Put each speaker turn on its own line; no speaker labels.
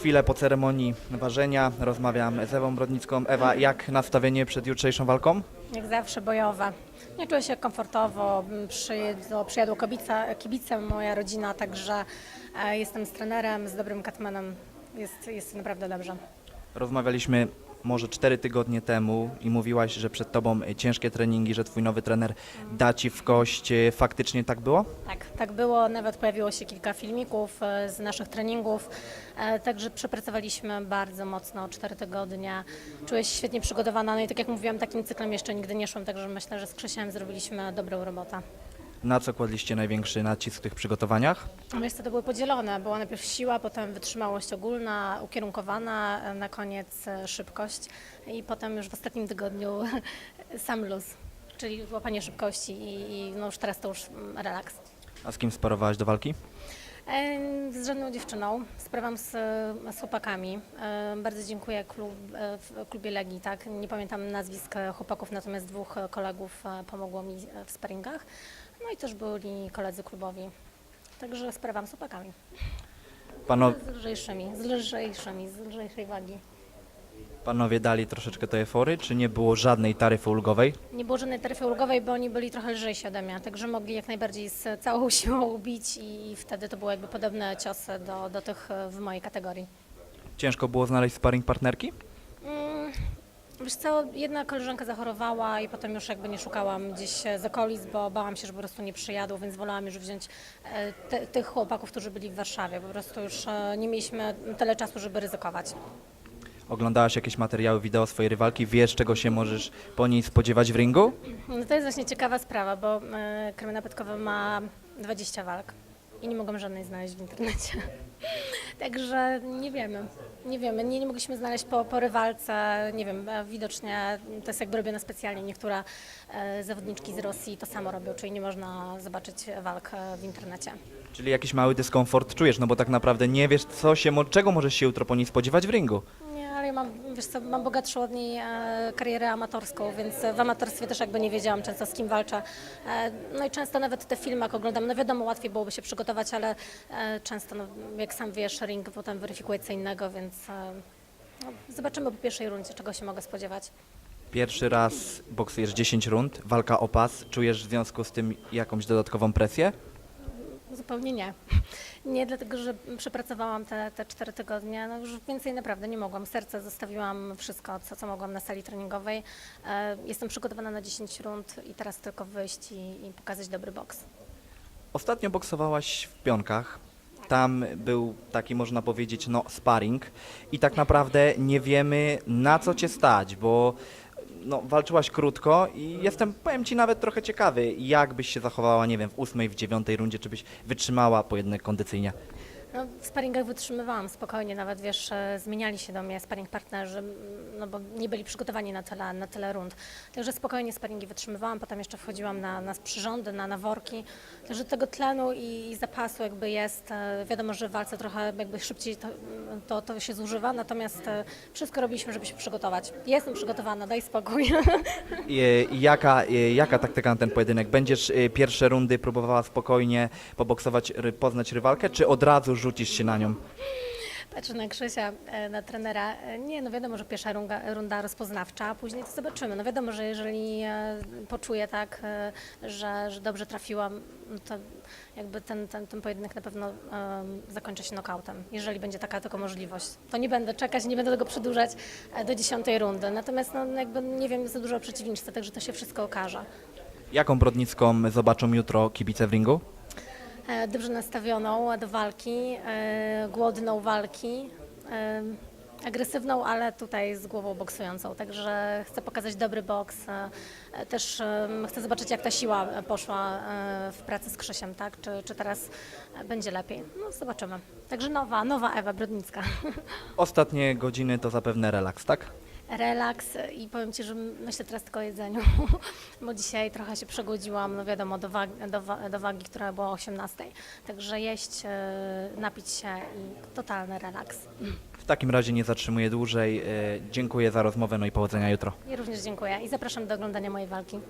Chwilę po ceremonii ważenia rozmawiam z Ewą Brodnicką. Ewa, jak nastawienie przed jutrzejszą walką?
Jak zawsze bojowe. Nie czuję się komfortowo. Przyjedą, przyjadą kibice, kibice, moja rodzina, także e, jestem z trenerem, z dobrym katmanem. Jest, jest naprawdę dobrze.
Rozmawialiśmy może cztery tygodnie temu i mówiłaś, że przed tobą ciężkie treningi, że twój nowy trener da ci w kość. Faktycznie tak było?
Tak, tak było. Nawet pojawiło się kilka filmików e, z naszych treningów. E, Także przepracowaliśmy bardzo mocno, cztery tygodnie. Czuję się świetnie przygotowana. No i tak jak mówiłam, takim cyklem jeszcze nigdy nie szłam, także myślę, że z Krzysiem zrobiliśmy dobrą robotę.
Na co kładliście największy nacisk w tych przygotowaniach?
Co, to były podzielone. Była najpierw siła, potem wytrzymałość ogólna, ukierunkowana, e, na koniec e, szybkość i potem już w ostatnim tygodniu sam luz, czyli łapanie szybkości i, i no już teraz to już mm, relaks.
A z kim sparowałaś do walki?
E, Z żadną dziewczyną, sprawam z, z chłopakami. Bardzo dziękuję klub, w klubie Legii, tak? Nie pamiętam nazwisk chłopaków, natomiast dwóch kolegów pomogło mi w sparingach. No i też byli koledzy klubowi. Także sprawam z chłopakami.
Pano,
Z lżejszymi, z lżejszymi, z lżejszej wagi.
panowie dali troszeczkę tej efory, czy nie było żadnej taryfy ulgowej?
Nie było żadnej taryfy ulgowej, bo oni byli trochę lżejsi ode mnie, także mogli jak najbardziej z całą siłą bić i wtedy to były jakby podobne ciosy do, do tych e, w mojej kategorii.
Ciężko było znaleźć sparring partnerki?
Wiesz co, jedna koleżanka zachorowała i potem już jakby nie szukałam gdzieś e, z okolic, bo bałam się, że po prostu nie przyjadą, więc wolałam już wziąć e, te, tych chłopaków, którzy byli w Warszawie. Po prostu już e, nie mieliśmy tyle czasu, żeby ryzykować.
Oglądałaś jakieś materiały wideo swojej rywalki? Wiesz, czego się możesz po niej spodziewać w ringu?
No to jest właśnie ciekawa sprawa, bo Karmina Petkowa ma 20 walk i nie mogłam żadnej znaleźć w internecie. Także nie wiemy. Nie wiemy, nie, nie mogliśmy znaleźć po, po rywalce, nie wiem, widocznie to jest jakby robione specjalnie. Niektóre e, zawodniczki z Rosji to samo robią, czyli nie można zobaczyć walk e, w internecie.
Czyli jakiś mały dyskomfort czujesz, no bo tak naprawdę nie wiesz, co się, czego możesz się jutro po niej spodziewać w ringu.
Mam, wiesz co, mam bogatszą od niej e, karierę amatorską, więc w amatorstwie też jakby nie wiedziałam często z kim walczę. E, no i często nawet te filmy jak oglądam, no wiadomo, łatwiej byłoby się przygotować, ale e, często, no, jak sam wiesz, ring potem weryfikuje co innego, więc e, no, zobaczymy po pierwszej rundzie, czego się mogę spodziewać.
Pierwszy raz boksujesz 10 rund, walka o pas. Czujesz w związku z tym jakąś dodatkową presję?
Zupełnie nie. Nie, dlatego że przepracowałam te, te cztery tygodnie, no już więcej naprawdę nie mogłam. Serce zostawiłam wszystko, co, co mogłam na sali treningowej. E, jestem przygotowana na 10 rund i teraz tylko wyjść i, i pokazać dobry boks.
Ostatnio boksowałaś w pionkach. Tam był taki, można powiedzieć, no, sparring i tak naprawdę nie wiemy, na co cię stać, bo no, walczyłaś krótko i jestem, powiem ci, nawet trochę ciekawy, jak byś się zachowała, nie wiem, w ósmej, w dziewiątej rundzie, czy byś wytrzymała pojedynek kondycyjnie.
No, w sparingach wytrzymywałam spokojnie, nawet wiesz, e, zmieniali się do mnie sparing partnerzy, no bo nie byli przygotowani na tyle, na tyle rund. Także spokojnie sparingi wytrzymywałam, potem jeszcze wchodziłam na, na przyrządy, na, na worki. Także tego tlenu i, i zapasu jakby jest. E, Wiadomo, że w walce trochę jakby szybciej to, to, to się zużywa, natomiast e, wszystko robiliśmy, żeby się przygotować. Jestem przygotowana, daj spokój.
Jaka, jaka taktyka na ten pojedynek? Będziesz y, pierwsze rundy próbowała spokojnie poboksować, poznać rywalkę, czy od razu rzucisz się na nią?
Patrzę na Krzysia, e, na trenera. E, Nie, no wiadomo, że pierwsza runda, runda rozpoznawcza, a później to zobaczymy. No wiadomo, że jeżeli e, poczuję tak, że, że dobrze trafiłam, no to jakby ten, ten, ten pojedynek na pewno em, zakończy się nokautem, jeżeli będzie taka tylko możliwość. To nie będę czekać, nie będę tego przedłużać do dziesiątej rundy. Natomiast no, jakby nie wiem za dużo o przeciwniczce, także to się wszystko okaże.
Jaką Brodnicką zobaczą jutro kibice w ringu?
E, dobrze nastawioną do walki, e, głodną walki, e, agresywną, ale tutaj z głową boksującą. Także chcę pokazać dobry boks. Też chcę zobaczyć, jak ta siła poszła w pracy z Krzysiem, tak? Czy, czy teraz będzie lepiej? No zobaczymy. Także nowa, nowa Ewa Brodnicka.
Ostatnie godziny to zapewne relaks, tak?
Relaks i powiem Ci, że myślę teraz tylko o jedzeniu, bo dzisiaj trochę się przegodziłam, no wiadomo, do wagi, do, wa- do wagi która była o 18. Także jeść, e, napić się i totalny relaks.
W takim razie nie zatrzymuję dłużej. E, Dziękuję za rozmowę, no i powodzenia jutro.
I również dziękuję i zapraszam do oglądania mojej walki.